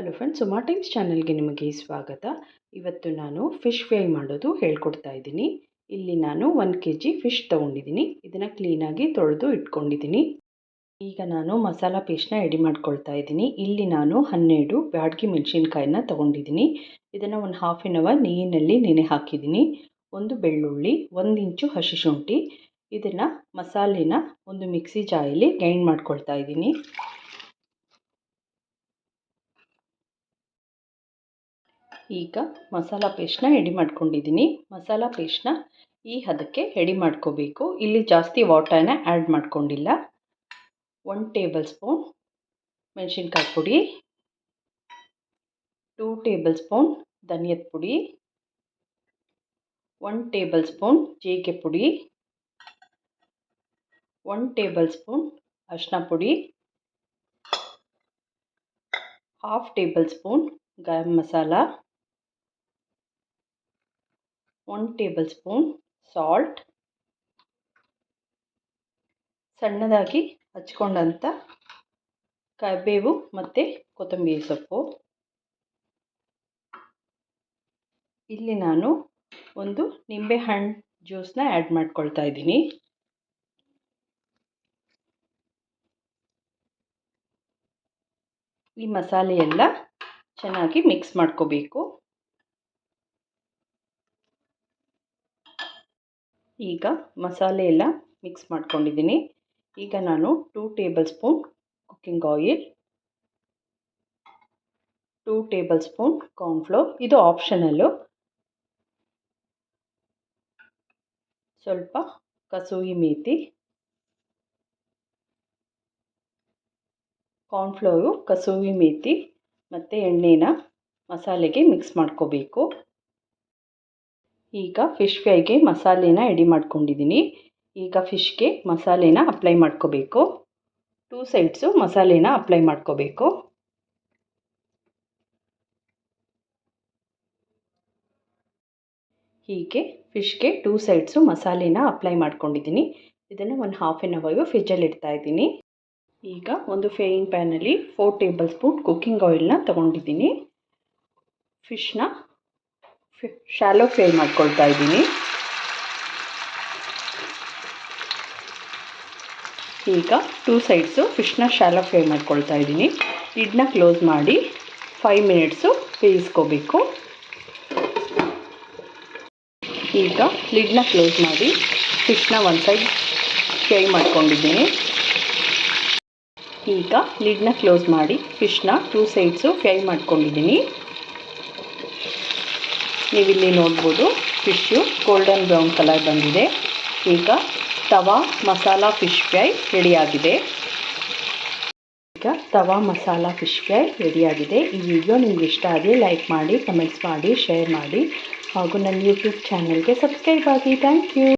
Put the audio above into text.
Hello friends Suma times ಚಾನಲ್ಗೆ ನಿಮಗೆ ಸ್ವಾಗತ. ಇವತ್ತು ನಾನು ಫಿಶ್ ಫ್ರೈ ಮಾಡೋದು ಹೇಳ್ಕೊಡ್ತಾ ಇದ್ದೀನಿ. ಇಲ್ಲಿ ನಾನು ಒಂದು ಕೆ ಜಿ ಫಿಶ್ ತೊಗೊಂಡಿದ್ದೀನಿ. ಇದನ್ನು ಕ್ಲೀನಾಗಿ ತೊಳೆದು ಇಟ್ಕೊಂಡಿದ್ದೀನಿ. ಈಗ ನಾನು ಮಸಾಲ ಪೇಸ್ಟ್ನ ರೆಡಿ ಮಾಡ್ಕೊಳ್ತಾ ಇದ್ದೀನಿ. ಇಲ್ಲಿ ನಾನು ಹನ್ನೆರಡು ಬ್ಯಾಡ್ಗಿ ಮೆಣಸಿನ್ಕಾಯಿನ ತೊಗೊಂಡಿದ್ದೀನಿ. ಇದನ್ನು ಒಂದು ಹಾಫ್ ಆನ್ ಅವರ್ ನೀರಿನಲ್ಲಿ ನೆನೆ ಹಾಕಿದ್ದೀನಿ. ಒಂದು ಬೆಳ್ಳುಳ್ಳಿ, ಒಂದು ಇಂಚು ಹಸಿ ಶುಂಠಿ. ಇದನ್ನು ಮಸಾಲೆನ ಒಂದು ಮಿಕ್ಸಿ ಜಾಯಲ್ಲಿ ಗ್ರೈಂಡ್ ಮಾಡ್ಕೊಳ್ತಾ ಇದ್ದೀನಿ. ಈಗ ಮಸಾಲ ಪೇಸ್ಟ್ನ ರೆಡಿ ಮಾಡ್ಕೊಂಡಿದ್ದೀನಿ. ಮಸಾಲ ಪೇಸ್ಟ್ನ ಈ ಹದಕ್ಕೆ ರೆಡಿ ಮಾಡ್ಕೋಬೇಕು. ಇಲ್ಲಿ ಜಾಸ್ತಿ ವಾಟರ್ನ ಆ್ಯಡ್ ಮಾಡ್ಕೊಂಡಿಲ್ಲ. ಒನ್ ಟೇಬಲ್ ಸ್ಪೂನ್ ಮೆಣಸಿನ್ಕಾಯಿ ಪುಡಿ ಟೂ ಟೇಬಲ್ ಸ್ಪೂನ್ ಧನಿಯದ ಪುಡಿ ಒನ್ ಟೇಬಲ್ ಸ್ಪೂನ್ ಜೀರಿಗೆ ಪುಡಿ ಒನ್ ಟೇಬಲ್ ಸ್ಪೂನ್ ಅರಿಶಿನ ಪುಡಿ half table spoon garam masala one table spoon salt ಸಣ್ಣದಾಗಿ ಹಚ್ಕೊಂಡಂಥ ಕರಿಬೇವು ಮತ್ತು ಕೊತ್ತಂಬರಿ ಸೊಪ್ಪು. ಇಲ್ಲಿ ನಾನು ಒಂದು ನಿಂಬೆಹಣ್ಣು ಜ್ಯೂಸನ್ನ ಆ್ಯಡ್ ಮಾಡ್ಕೊಳ್ತಾ ಇದ್ದೀನಿ. ಈ ಮಸಾಲೆ ಎಲ್ಲ ಚೆನ್ನಾಗಿ ಮಿಕ್ಸ್ ಮಾಡ್ಕೋಬೇಕು. ಈಗ ಮಸಾಲೆ ಎಲ್ಲ ಮಿಕ್ಸ್ ಮಾಡ್ಕೊಂಡಿದ್ದೀನಿ. ಈಗ ನಾನು two table spoon cooking oil two table spoon cornflour ಇದು ಆಪ್ಷನಲ್ಲು ಸ್ವಲ್ಪ ಕಸೂರಿ ಮೇತಿ ಕಾರ್ನ್ಫ್ಲೋರು ಕಸೂರಿ ಮೇತಿ ಮತ್ತು ಎಣ್ಣೆನ ಮಸಾಲೆಗೆ ಮಿಕ್ಸ್ ಮಾಡ್ಕೋಬೇಕು. ಈಗ ಫಿಶ್ ಫ್ರೈಗೆ ಮಸಾಲೆನ ರೆಡಿ ಮಾಡ್ಕೊಂಡಿದ್ದೀನಿ ಈಗ ಫಿಶ್ಗೆ ಮಸಾಲೆನ ಅಪ್ಲೈ ಮಾಡ್ಕೋಬೇಕು. ಟೂ ಸೈಡ್ಸು ಮಸಾಲೆನ ಅಪ್ಲೈ ಮಾಡ್ಕೋಬೇಕು. ಹೀಗೆ ಫಿಶ್ಗೆ ಟೂ ಸೈಡ್ಸು ಮಸಾಲೆನ ಅಪ್ಲೈ ಮಾಡ್ಕೊಂಡಿದ್ದೀನಿ ಇದನ್ನು ಒಂದು ಹಾಫ್ ಆನ್ ಅವರ್ಗೂ ಫ್ರಿಜ್ಜಲ್ಲಿ ಇಡ್ತಾ ಇದ್ದೀನಿ. ಈಗ ಒಂದು ಫ್ರೈಯಿಂಗ್ ಪ್ಯಾನಲ್ಲಿ ಫೋರ್ ಟೇಬಲ್ ಸ್ಪೂನ್ ಕುಕ್ಕಿಂಗ್ ಆಯಿಲ್ನ ತೊಗೊಂಡಿದ್ದೀನಿ. ಫಿಶ್ನ ಶಾಲೋ ಫ್ರೈ ಮಾಡ್ಕೊಳ್ತಾ ಇದ್ದೀನಿ. ಈಗ ಟೂ ಸೈಡ್ಸು ಫಿಶ್ನ ಶಾಲೋ ಫ್ರೈ ಮಾಡ್ಕೊಳ್ತಾ ಇದ್ದೀನಿ. ಇಡ್ನ ಕ್ಲೋಸ್ ಮಾಡಿ ಫೈವ್ ಮಿನಿಟ್ಸು ಬೇಯಿಸ್ಕೋಬೇಕು. ಈಗ ಲಿಡ್ನ ಕ್ಲೋಸ್ ಮಾಡಿ ಫಿಶ್ನ ಒನ್ ಸೈಡ್ ಫ್ರೈ ಮಾಡ್ಕೊಂಡಿದ್ದೀನಿ. ಈಗ ಲಿಡ್ನ ಕ್ಲೋಸ್ ಮಾಡಿ ಫಿಶ್ನ ಟೂ ಸೈಡ್ಸು ಫ್ರೈ ಮಾಡ್ಕೊಂಡಿದ್ದೀನಿ. ನೀವಿಲ್ಲಿ ನೋಡ್ಬೋದು ಫಿಶ್ಶು ಗೋಲ್ಡನ್ ಬ್ರೌನ್ ಕಲರ್ ಬಂದಿದೆ. ಈಗ ತವಾ ಮಸಾಲ ಫಿಶ್ ಫ್ರೈ ರೆಡಿಯಾಗಿದೆ. ಈಗ ತವಾ ಮಸಾಲ ಫಿಶ್ ಫ್ರೈ ರೆಡಿಯಾಗಿದೆ. ಈ ವಿಡಿಯೋ ನಿಮ್ಗೆ ಇಷ್ಟ ಆದರೆ ಲೈಕ್ ಮಾಡಿ, ಕಮೆಂಟ್ಸ್ ಮಾಡಿ, ಶೇರ್ ಮಾಡಿ ಹಾಗೂ ನನ್ನ ಯೂಟ್ಯೂಬ್ ಚಾನಲ್ಗೆ ಸಬ್ಸ್ಕ್ರೈಬ್ ಆಗಿ. Thank you.